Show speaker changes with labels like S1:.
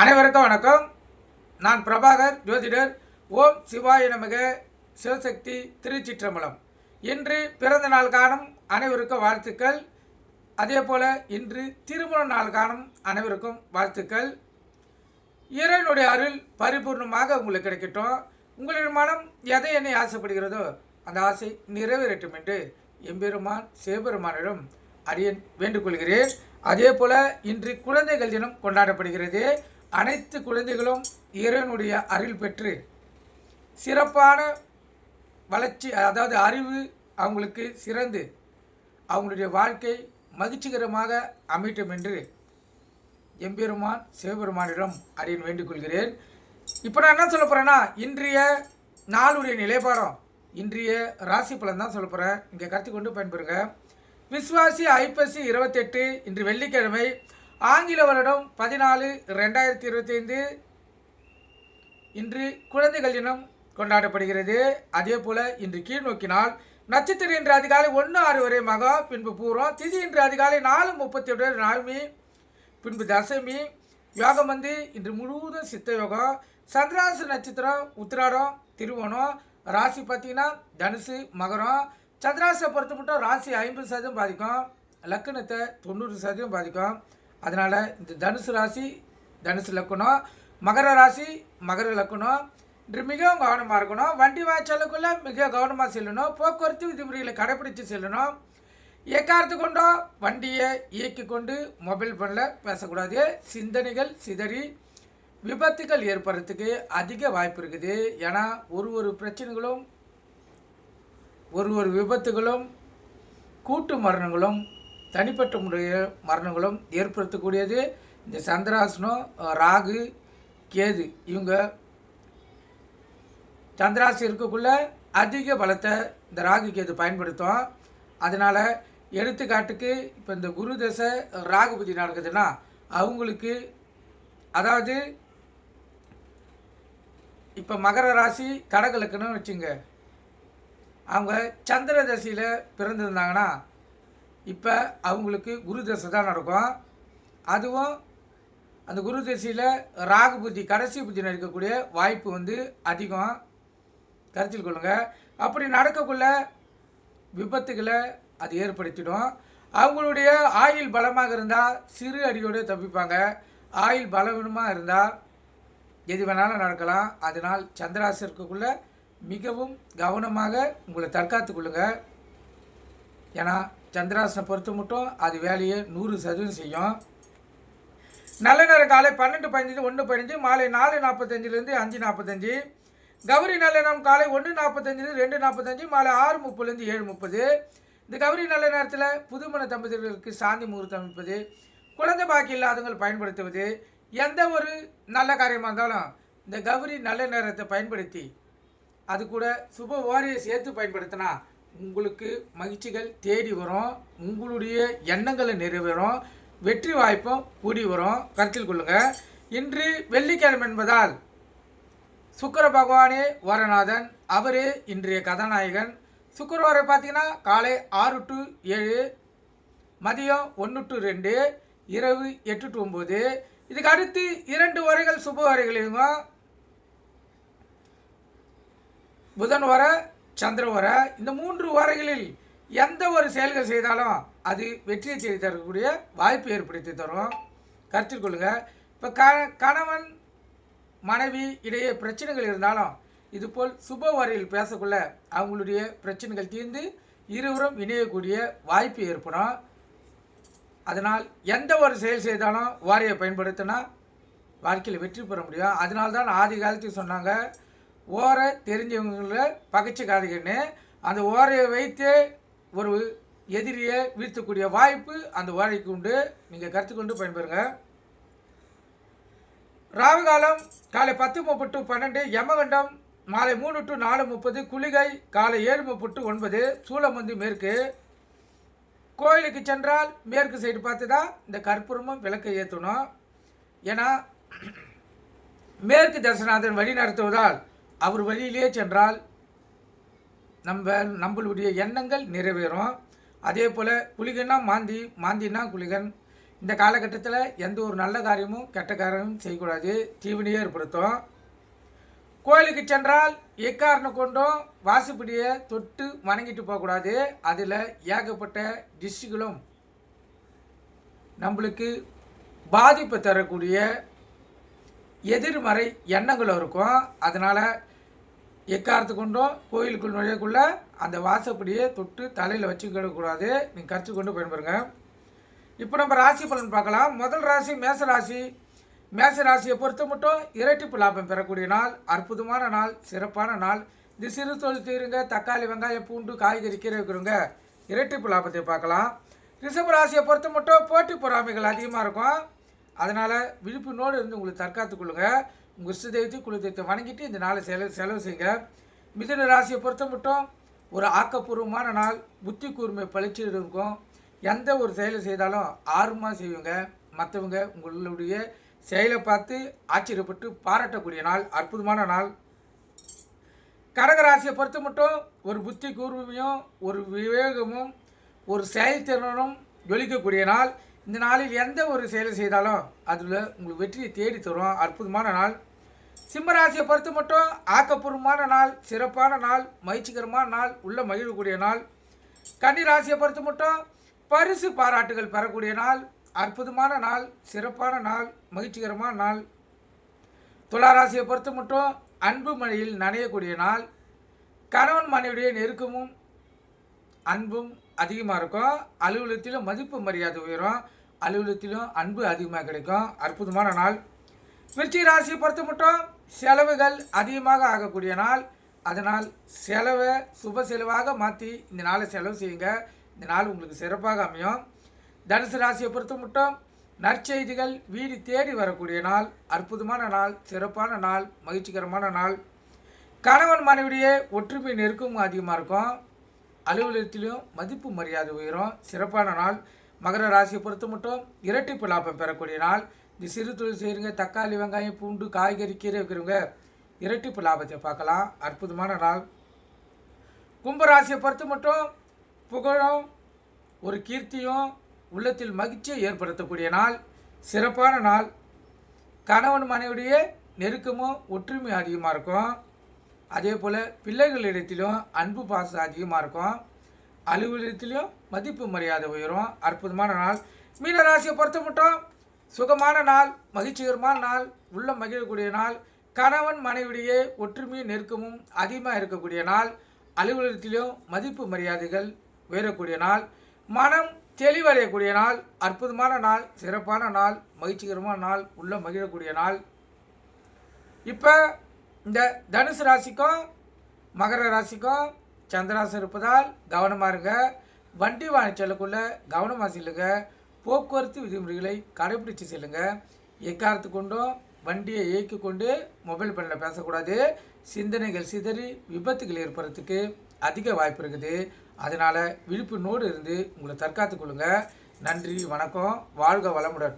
S1: அனைவருக்கும் வணக்கம். நான் பிரபாகர் ஜோதிடர். ஓம் சிவாய நமக. சிவசக்தி திருச்சிற்றம்பலம். இன்று பிறந்த நாள் காணும் அனைவருக்கும் வாழ்த்துக்கள். அதே போல் இன்று திருமண நாள் காணும் அனைவருக்கும் வாழ்த்துக்கள். இறைவனுடைய அருள் பரிபூர்ணமாக உங்களுக்கு கிடைக்கட்டும். உங்களுடைய மனம் எதை என்னை ஆசைப்படுகிறதோ அந்த ஆசை நிறைவேறட்டும் என்று எம்பெருமான் சிவபெருமானிடம் அடியன் வேண்டுகொள்கிறேன். அதே போல் இன்று குழந்தைகள் தினம் கொண்டாடப்படுகிறது. அனைத்து குழந்தைகளும் இறைவனுடைய அருள் பெற்று சிறப்பான வளர்ச்சி அதாவது அறிவு அவங்களுக்கு சிறந்து அவங்களுடைய வாழ்க்கை மகிழ்ச்சிகரமாக அமையட்டும் என்று எம்பெருமான் சிவபெருமானிடம் அடியேன் வேண்டிக்கொள்கிறேன். இப்போ நான் என்ன சொல்ல போகிறேன்னா இன்றைய நாளுடைய நிலைப்பாடம் இன்றைய ராசி பலன் தான் சொல்ல போகிறேன் இங்கே கருத்து கொண்டு பயன்பெறுங்க. விஸ்வாசி ஐப்பசி இருபத்தெட்டு இன்று வெள்ளிக்கிழமை ஆங்கில வருடம் பதினாலு ரெண்டாயிரத்தி இருபத்தி ஐந்து இன்று குழந்தைகள் தினம் கொண்டாடப்படுகிறது. அதே போல இன்று கீழ் நோக்கினால் நட்சத்திரம் இன்று அதிகாலை ஒன்று ஆறு வரை மகா பின்பு பூரம் திதி இன்று அதிகாலை நாலு முப்பத்தி ஒன்று நாலுமி பின்பு தசமி யோகம் வந்து இன்று முழுவதும் சித்த யோகம். சந்திராசு நட்சத்திரம் உத்திராடம் திருவோணம் ராசி பார்த்தீங்கன்னா தனுசு மகரம். சந்திராசை பொறுத்த மட்டும் ராசி ஐம்பது சதவீதம் பாதிக்கும். லக்கணத்தை தொண்ணூறு சதவீதம் பாதிக்கும். அதனால் இந்த தனுசு ராசி தனுசு லக்கணம் மகர ராசி மகர லக்கணம் இன்று மிகவும் கவனமாக இருக்கணும். வண்டி வாய்ச்சாலுக்குள்ளே மிக கவனமாக செல்லணும். போக்குவரத்து விதிமுறைகளை கடைப்பிடித்து செல்லணும். எக்காரத்து கொண்டோ வண்டியை இயக்கி கொண்டு மொபைல் ஃபோனில் பேசக்கூடாது. சிந்தனைகள் சிதறி விபத்துகள் ஏற்படுறதுக்கு அதிக வாய்ப்பு இருக்குது. ஏன்னா ஒரு ஒரு பிரச்சனைகளும் ஒரு ஒரு விபத்துகளும் கூட்டு மரணங்களும் தனிப்பட்ட முறைய மரணங்களும் ஏற்படுத்தக்கூடியது. இந்த சந்திராசனம் ராகு கேது இவங்க சந்திராசி இருக்கக்குள்ள அதிக பலத்தை இந்த ராகு கேது பயன்படுத்தும் அதனால் எடுத்துக்காட்டுக்கு இப்போ இந்த குரு தசை ராகுபதி நடக்குதுன்னா அவங்களுக்கு அதாவது இப்போ மகர ராசி கடகலக்குன்னு வச்சுங்க. அவங்க சந்திர தசையில் பிறந்திருந்தாங்கன்னா இப்போ அவங்களுக்கு குரு தசை தான் நடக்கும். அதுவும் அந்த குரு தசையில் ராகு புத்தி கடைசி புத்தி நடக்கக்கூடிய வாய்ப்பு வந்து அதிகம். கருத்தில் கொள்ளுங்கள் அப்படி நடக்கக்குள்ள விபத்துகளை அது ஏற்படுத்திடும். அவங்களுடைய ஆயுள் பலமாக இருந்தால் சிறு அடியோடு தப்பிப்பாங்க. ஆயுள் பலவீனமாக இருந்தால் எது வேணாலும் நடக்கலாம். அதனால் சந்திராசி மிகவும் கவனமாக உங்களை தற்காத்து கொள்ளுங்கள் ஏன்னா சந்திராசனை பொறுத்து மட்டும் அது வேலையை நூறு சதவீதம் செய்யும். நல்ல நேரம் காலை பன்னெண்டு பதினஞ்சு ஒன்று பதினஞ்சு மாலை நாலு நாற்பத்தஞ்சிலேருந்து அஞ்சு நாற்பத்தஞ்சு. கௌரி நல்ல நேரம் காலை ஒன்று நாற்பத்தஞ்சிலேருந்து ரெண்டு நாற்பத்தஞ்சு மாலை ஆறு முப்பதுலேருந்து ஏழு முப்பது. இந்த கௌரி நல்ல நேரத்தில் புதுமண தம்பதியர்களுக்கு சாந்தி முகூர்த்தம் அமைப்பது குழந்தை பாக்கி இல்லாதவங்கள் பயன்படுத்துவது எந்த ஒரு நல்ல காரியமாக இருந்தாலும் இந்த கௌரி நல்ல நேரத்தை பயன்படுத்தி அது கூட சுப ஓரையை சேர்த்து பயன்படுத்தினா உங்களுக்கு மகிழ்ச்சிகள் தேடி வரும். உங்களுடைய எண்ணங்களை நிறைவேறும். வெற்றி வாய்ப்பும் கூடி வரும். கருத்தில் கொள்ளுங்கள் இன்று வெள்ளிக்கிழமை என்பதால் சுக்கர பகவானே வரநாதன். அவரே இன்றைய கதாநாயகன். சுக்கரவாரை பார்த்தீங்கன்னா காலை ஆறு டு ஏழு மதியம் ஒன்று டு ரெண்டு இரவு எட்டு டு ஒம்பது இதுக்கு அடுத்து இரண்டு வரைகள் சுப வரைகள் புதன் வர சந்திரவர வர இந்த மூன்று வரைகளில் எந்த ஒரு செயல்கள் செய்தாலும் அது வெற்றியை செய்து தரக்கூடிய வாய்ப்பு ஏற்படுத்தி தரும். கருத்தில் கொள்ளுங்கள் இப்போ க கணவன் மனைவி இடையே பிரச்சனைகள் இருந்தாலும் இதுபோல் சுப வரையில் பேசக்குள்ள அவங்களுடைய பிரச்சனைகள் தீர்ந்து இருவரும் இணையக்கூடிய வாய்ப்பு ஏற்படும். அதனால் எந்த ஒரு செயல் செய்தாலும் வாரியை பயன்படுத்தினா வாழ்க்கையில் வெற்றி பெற முடியும். அதனால்தான் ஆதி காலத்தில் சொன்னாங்க ஓரை தெரிஞ்சவங்கள பகைச்சிக்காதீங்கன்னு அந்த ஓரையை வைத்து ஒரு எதிரியை வீழ்த்தக்கூடிய வாய்ப்பு அந்த ஓரைக்கு உண்டு. நீங்கள் கற்றுக்கொண்டு பயன்பெறுங்க. ராகு காலம் காலை பத்து முப்பது டு பன்னெண்டு யமகண்டம் மாலை மூணு டு நாலு முப்பது குளிகை காலை ஏழு முப்பது ஒன்பது ஒன்பது வந்து மேற்கு. கோயிலுக்கு சென்றால் மேற்கு சைடு பார்த்து தான் இந்த கற்பூரமும் விளக்கை ஏற்றணும் ஏன்னா மேற்கு தரிசனாதன் வழி நடத்துவதால் அவர் வழியிலே சென்றால் நம்ம நம்மளுடைய எண்ணங்கள் நிறைவேறும். அதே போல் குளிகன்னா மாந்தி மாந்தினா குளிகன். இந்த காலகட்டத்தில் எந்த ஒரு நல்ல காரியமும் கெட்ட காரியமும் செய்யக்கூடாது. தீவினையே ஏற்படுத்தும். கோயிலுக்கு சென்றால் எக்காரணம் கொண்டும் வாசுப்படியை தொட்டு வணங்கிட்டு போகக்கூடாது. அதில் ஏகப்பட்ட டிஷ்ஷுகளும் நம்மளுக்கு பாதிப்பு தரக்கூடிய எதிர்மறை எண்ணங்களும் இருக்கும். அதனால் எக்காரத்து கொண்டும் கோயிலுக்குள் நுழையக்குள்ள அந்த வாசப்படியை தொட்டு தலையில் வச்சுக்கிடக்கூடாது. நீங்கள் கரைச்சி கொண்டு பயன்படுங்க இப்போ நம்ம ராசி பலன் பார்க்கலாம். முதல் ராசி மேச ராசி. மேச ராசியை பொறுத்த மட்டும் இரட்டிப்பு லாபம் பெறக்கூடிய நாள் அற்புதமான நாள் சிறப்பான நாள். இது சிறு தொழில் தீருங்க தக்காளி வெங்காயம் பூண்டு காய்கறி கீரை வைக்கிறவங்க இரட்டிப்பு லாபத்தை பார்க்கலாம். ரிஷப ராசியை பொறுத்த மட்டும் போட்டி பொறாமைகள் அதிகமாக இருக்கும். அதனால் விழிப்புணோடு இருந்து உங்களுக்கு தற்காத்துக் கொள்ளுங்க. உங்கள் இஷ்ட தெய்வத்தையும் குல தெய்வத்தை வணங்கிட்டு இந்த நாளை செலவு செலவு செய்யுங்க. மிதுன ராசியை பொறுத்த மட்டும் ஒரு ஆக்கப்பூர்வமான நாள் புத்தி கூர்மை பளிச்சு இருக்கும். எந்த ஒரு செயலை செய்தாலும் ஆர்வமாக செய்வீங்க. மற்றவங்க உங்களுடைய செயலை பார்த்து ஆச்சரியப்பட்டு பாராட்டக்கூடிய நாள் அற்புதமான நாள். கடகராசியை பொறுத்த மட்டும் ஒரு புத்தி கூர்மையும் ஒரு விவேகமும் ஒரு செயல்திறனும் ஜொலிக்கக்கூடிய நாள். இந்த நாளில் எந்த ஒரு செயலை செய்தாலும் அதில் உங்களுக்கு வெற்றியை தேடி தரும். அற்புதமான நாள். சிம்மராசியை பொறுத்து மட்டும் ஆக்கப்பூர்வமான நாள் சிறப்பான நாள் மகிழ்ச்சிகரமான நாள் உள்ள மகிழக்கூடிய நாள். கன்னி ராசியை பொறுத்து மட்டும் பரிசு பாராட்டுகள் பெறக்கூடிய நாள் அற்புதமான நாள் சிறப்பான நாள் மகிழ்ச்சிகரமான நாள். துளாராசியை பொறுத்து மட்டும் அன்பு மழையில் நனையக்கூடிய நாள். கணவன் மனைவியுடைய நெருக்கமும் அன்பும் அதிகமாக இருக்கும். அலுவலகத்திலும் மதிப்பு மரியாதை உயரும். அலுவலகத்திலும் அன்பு அதிகமாக கிடைக்கும். அற்புதமான நாள். விருச்சிக ராசியை பொறுத்த மட்டும் செலவுகள் அதிகமாக ஆகக்கூடிய நாள். அதனால் செலவை சுப செலவாக மாற்றி இந்த நாளை செலவு செய்யுங்க. இந்த நாள் உங்களுக்கு சிறப்பாக அமையும். தனுசு ராசியை பொறுத்த மட்டும் நற்செய்திகள் வீடு தேடி வரக்கூடிய நாள். அற்புதமான நாள் சிறப்பான நாள் மகிழ்ச்சிகரமான நாள். கணவன் மனைவிடைய ஒற்றுமை நெருக்கமும் அதிகமாக இருக்கும். அலுவலகத்திலும் மதிப்பு மரியாதை உயரும். சிறப்பான நாள். மகர ராசியை பொறுத்து மட்டும் இரட்டிப்பு லாபம் பெறக்கூடிய நாள். இந்த சிறு தொழில் செய்கிறவங்க தக்காளி வெங்காயம் பூண்டு காய்கறி கீரை வைக்கிறவங்க இரட்டிப்பு லாபத்தை பார்க்கலாம். அற்புதமான நாள். கும்பராசியை பொறுத்து மட்டும் புகழும் ஒரு கீர்த்தியும் உள்ளத்தில் மகிழ்ச்சியை ஏற்படுத்தக்கூடிய நாள். சிறப்பான நாள். கணவன் மனைவிடைய நெருக்கமும் ஒற்றுமை அதிகமாக இருக்கும். அதே போல் பிள்ளைகளிடத்திலும் அன்பு பாசம் அதிகமாக இருக்கும். அலுவலகத்திலையும் மதிப்பு மரியாதை உயரும். அற்புதமான நாள். மீன ராசியை பொறுத்த மட்டும் சுகமான நாள் மகிழ்ச்சிகரமான நாள் உள்ள மகிழக்கூடிய நாள் கணவன் மனைவிடையே ஒற்றுமையும் நெருக்கமும் அதிகமாக இருக்கக்கூடிய நாள் அலுவலகத்திலும் மதிப்பு மரியாதைகள் உயரக்கூடிய நாள் மனம் தெளிவடையக்கூடிய நாள் அற்புதமான நாள் சிறப்பான நாள் மகிழ்ச்சிகரமான நாள் உள்ள மகிழக்கூடிய நாள். இப்போ இந்த தனுசு ராசிக்கும் மகர ராசிக்கும் சந்திராசம் இருப்பதால் கவனமாக இருங்க. வண்டி வாங்கி செல்லக்குள்ள கவனமாக செல்லுங்க. போக்குவரத்து விதிமுறைகளை கடைபிடித்து செல்லுங்க. எக்காரத்து கொண்டும் வண்டியை இயக்கி கொண்டு மொபைல் ஃபோனில் பேசக்கூடாது. சிந்தனைகள் சிதறி விபத்துகள் ஏற்படுறதுக்கு அதிக வாய்ப்பு இருக்குது. அதனால் விழிப்புணோடு இருந்து உங்களை தற்காத்துக் கொள்ளுங்கள் நன்றி வணக்கம். வாழ்க வளமுடன்.